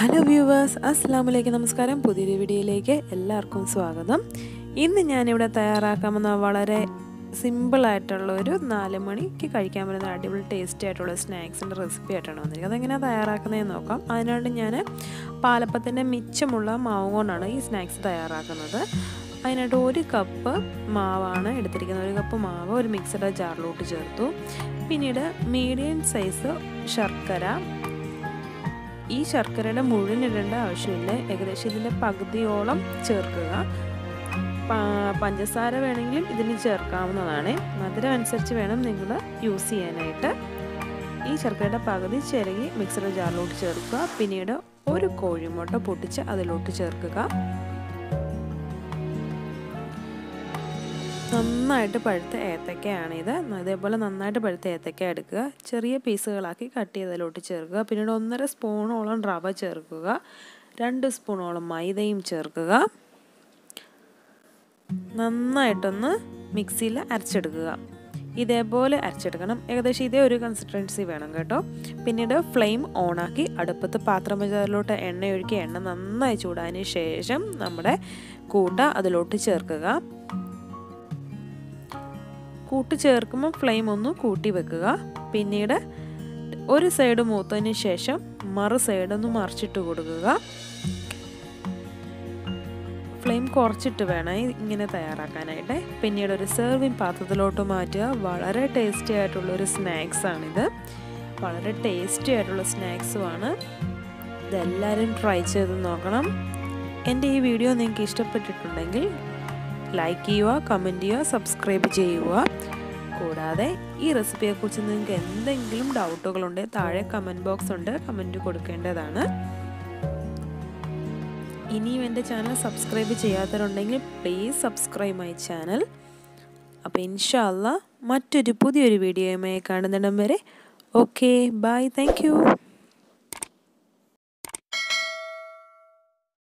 Hello viewers അസ്സാമലേക്ക് നമസ്കാരം. പുതിയൊരു വീഡിയോയിലേക്ക് എല്ലാവർക്കും സ്വാഗതം. ഇന്ന് ഞാനിവിടെ തയ്യാറാക്കാമെന്ന വളരെ സിമ്പിളായിട്ടുള്ള ഒരു നാല് മണിക്ക് കഴിക്കാൻ പറ്റുന്ന അടിപൊളി ടേസ്റ്റി ആയിട്ടുള്ള സ്നാക്സിന്റെ റെസിപ്പി ആയിട്ടാണ് വന്നിരിക്കുന്നത്. അതെങ്ങനെയാണ് തയ്യാറാക്കുന്നതെന്ന് നോക്കാം. അതിനായിട്ട് ഞാൻ പാലപ്പത്തിന്റെ മിച്ചമുള്ള മാവ് കൊണ്ടാണ് ഈ സ്നാക്സ് തയ്യാറാക്കുന്നത്. അതിനായിട്ട് ഒരു കപ്പ് മാവാണ് എടുത്തിരിക്കുന്നത്. ഒരു കപ്പ് മാവ് ഒരു മിക്സഡ് ജാറിലോട്ട് ചേർത്തു. പിന്നീട് മീഡിയം സൈസ് ശർക്കര ഈ ശർക്കരയുടെ മുഴുവൻ ഇടേണ്ട ആവശ്യമില്ല. ഏകദേശം ഇതിന്റെ പകുതിയോളം ചേർക്കുക. പഞ്ചസാര വേണമെങ്കിലും ഇതിന് ചേർക്കാവുന്നതാണ്. മധുരം അനുസരിച്ച് വേണം നിങ്ങൾ യൂസ് ചെയ്യാനായിട്ട്. ഈ ശർക്കരയുടെ പകുതി ചിരകി മിക്സർ ജാറിലോട്ട് ചേർക്കുക. പിന്നീട് ഒരു കോഴിമുട്ട പൊട്ടിച്ച് അതിലോട്ട് ചേർക്കുക. നന്നായിട്ട് പഴുത്ത ഏത്തക്കയാണ് ഇത്. ഇതേപോലെ നന്നായിട്ട് പഴുത്ത ഏത്തക്ക എടുക്കുക. ചെറിയ പീസുകളാക്കി കട്ട് ചെയ്തതിലോട്ട് ചേർക്കുക. പിന്നീട് ഒന്നര സ്പൂണോളം റവ ചേർക്കുക. രണ്ട് സ്പൂണോളം മൈദയും ചേർക്കുക. നന്നായിട്ടൊന്ന് മിക്സിയിൽ അരച്ചെടുക്കുക. ഇതേപോലെ അരച്ചെടുക്കണം. ഏകദേശം ഇതേ ഒരു കൺസിസ്റ്റൻസി വേണം കേട്ടോ. പിന്നീട് ഫ്ലെയിം ഓണാക്കി അടുപ്പത്ത് പാത്രം വെച്ചതിലോട്ട് എണ്ണ ഒഴുക്കി എണ്ണ നന്നായി ചൂടാതിന് ശേഷം നമ്മുടെ കൂട്ട അതിലോട്ട് ചേർക്കുക. കൂട്ടി ചേർക്കുമ്പോൾ ഫ്ലെയിം ഒന്ന് കൂട്ടി വെക്കുക. പിന്നീട് ഒരു സൈഡ് മൂത്തതിന് ശേഷം മറു സൈഡ് ഒന്ന് മറിച്ചിട്ട് കൊടുക്കുക. ഫ്ലെയിം കുറച്ചിട്ട് വേണം ഇങ്ങനെ തയ്യാറാക്കാനായിട്ട്. പിന്നീട് ഒരു സെർവിങ് പാത്രത്തിലോട്ട് മാറ്റുക. വളരെ ടേസ്റ്റി ആയിട്ടുള്ള ഒരു സ്നാക്സ് ആണിത്. വളരെ ടേസ്റ്റി ആയിട്ടുള്ള സ്നാക്സുമാണ് ഇതെല്ലാവരും ട്രൈ ചെയ്ത് നോക്കണം. എന്റെ ഈ വീഡിയോ നിങ്ങൾക്ക് ഇഷ്ടപ്പെട്ടിട്ടുണ്ടെങ്കിൽ ലൈക്ക് ചെയ്യുക കമന്റ് ചെയ്യുക സബ്സ്ക്രൈബ് ചെയ്യുക. കൂടാതെ ഈ റെസിപ്പിയെക്കുറിച്ച് നിങ്ങൾക്ക് എന്തെങ്കിലും ഡൗട്ടുകളുണ്ടെങ്കിൽ താഴെ കമന്റ് ബോക്സ് ഉണ്ട് കമന്റ് കൊടുക്കേണ്ടതാണ്. ഇനിയും എന്റെ ചാനൽ സബ്സ്ക്രൈബ് ചെയ്യാത്തവരുണ്ടെങ്കിൽ പ്ലീസ് സബ്സ്ക്രൈബ് മൈ ചാനൽ അപ്പോൾ ഇൻഷാല്ല മറ്റൊരു പുതിയൊരു വീഡിയോയുമായി കാണുന്നിടം വരെ. Okay bye thank